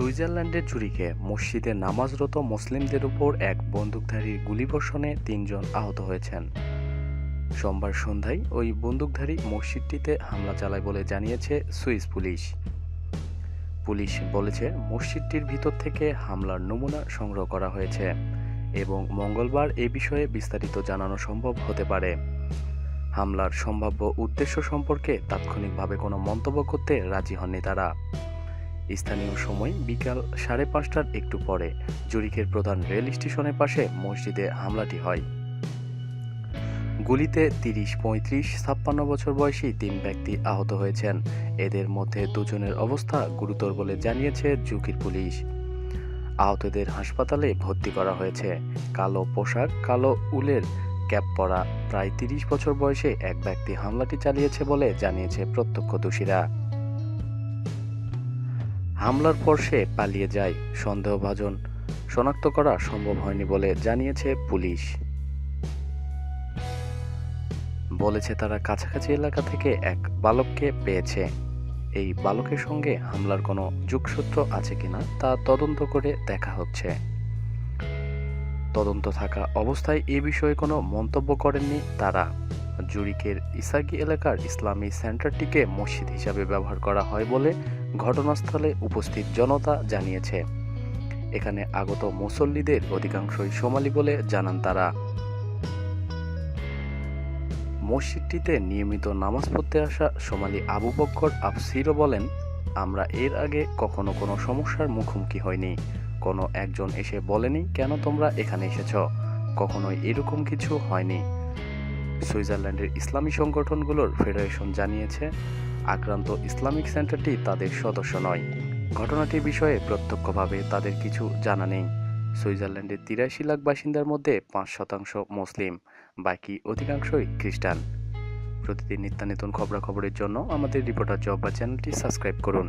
সুইজারল্যান্ডের জুরিখে মসজিদে নামাজরত মুসলিমদের উপর এক বন্দুকধারীর গুলিবর্ষণে তিনজন আহত হয়েছেন। সোমবার সন্ধ্যায় ওই বন্দুকধারী মসজিদটিতে হামলা চালায় বলে জানিয়েছে সুইস পুলিশ। পুলিশ বলেছে, মসজিদটির ভিতর থেকে হামলার নমুনা সংগ্রহ করা হয়েছে এবং মঙ্গলবার এ বিষয়ে বিস্তারিত জানানো সম্ভব হতে পারে। হামলার সম্ভাব্য উদ্দেশ্য সম্পর্কে তাৎক্ষণিকভাবে কোনো মন্তব্য করতে রাজি হননি তারা। স্থানীয় সময় বিকাল সাড়ে পাঁচটার একটু পরে জুরিখের প্রধান রেল স্টেশনের পাশে মসজিদে হামলাটি হয়। গুলিতে তিরিশ, পঁয়ত্রিশ, ছাপ্পান্ন বছর বয়সী তিন ব্যক্তি আহত হয়েছেন। এদের মধ্যে দুজনের অবস্থা গুরুতর বলে জানিয়েছে জুকির পুলিশ। আহতদের হাসপাতালে ভর্তি করা হয়েছে। কালো পোশাক, কালো উলের ক্যাপ পরা প্রায় তিরিশ বছর বয়সে এক ব্যক্তি হামলাটি চালিয়েছে বলে জানিয়েছে প্রত্যক্ষদর্শীরা। হামলার পর সে পালিয়ে যায় সন্দেহভাজন। শনাক্ত করা সম্ভব হয়নি বলে জানিয়েছে পুলিশ। বলেছে তারা কাছাকাছি এলাকা থেকে এক বালককে পেয়েছে। এই বালকের সঙ্গে হামলার কোনো যোগসূত্র আছে কিনা তা তদন্ত করে দেখা হচ্ছে। তদন্ত থাকা অবস্থায় এ বিষয়ে কোনো মন্তব্য করেননি তারা। জুরিকের ইসাগি এলাকার ইসলামী সেন্টারটিকে মসজিদ হিসাবে ব্যবহার করা হয় বলে ঘটনাস্থলে উপস্থিত জনতা জানিয়েছে। এখানে আগত মুসল্লিদের অধিকাংশই সোমালি বলে জানান তারা। মসজিদটিতে নিয়মিত নামাজ পড়তে আসা সোমালি আবু বক্কর আফসিরও বলেন, আমরা এর আগে কখনো কোনো সমস্যার মুখোমুখি হয়নি কোনো একজন এসে বলেনি, কেন তোমরা এখানে এসেছ? কখনোই এরকম কিছু হয়নি। সুইজারল্যান্ডের ইসলামী সংগঠনগুলোর ফেডারেশন জানিয়েছে আক্রান্ত ইসলামিক সেন্টারটি তাদের সদস্য নয়। ঘটনাটি বিষয়ে প্রত্যক্ষভাবে তাদের কিছু জানা নেই। সুইজারল্যান্ডের তিরাশি লাখ বাসিন্দার মধ্যে পাঁচ শতাংশ মুসলিম, বাকি অধিকাংশই খ্রিস্টান। প্রতিদিন নিত্যানিতন খবরাখবরের জন্য আমাদের রিপোর্টার জব্বা চ্যানেলটি সাবস্ক্রাইব করুন।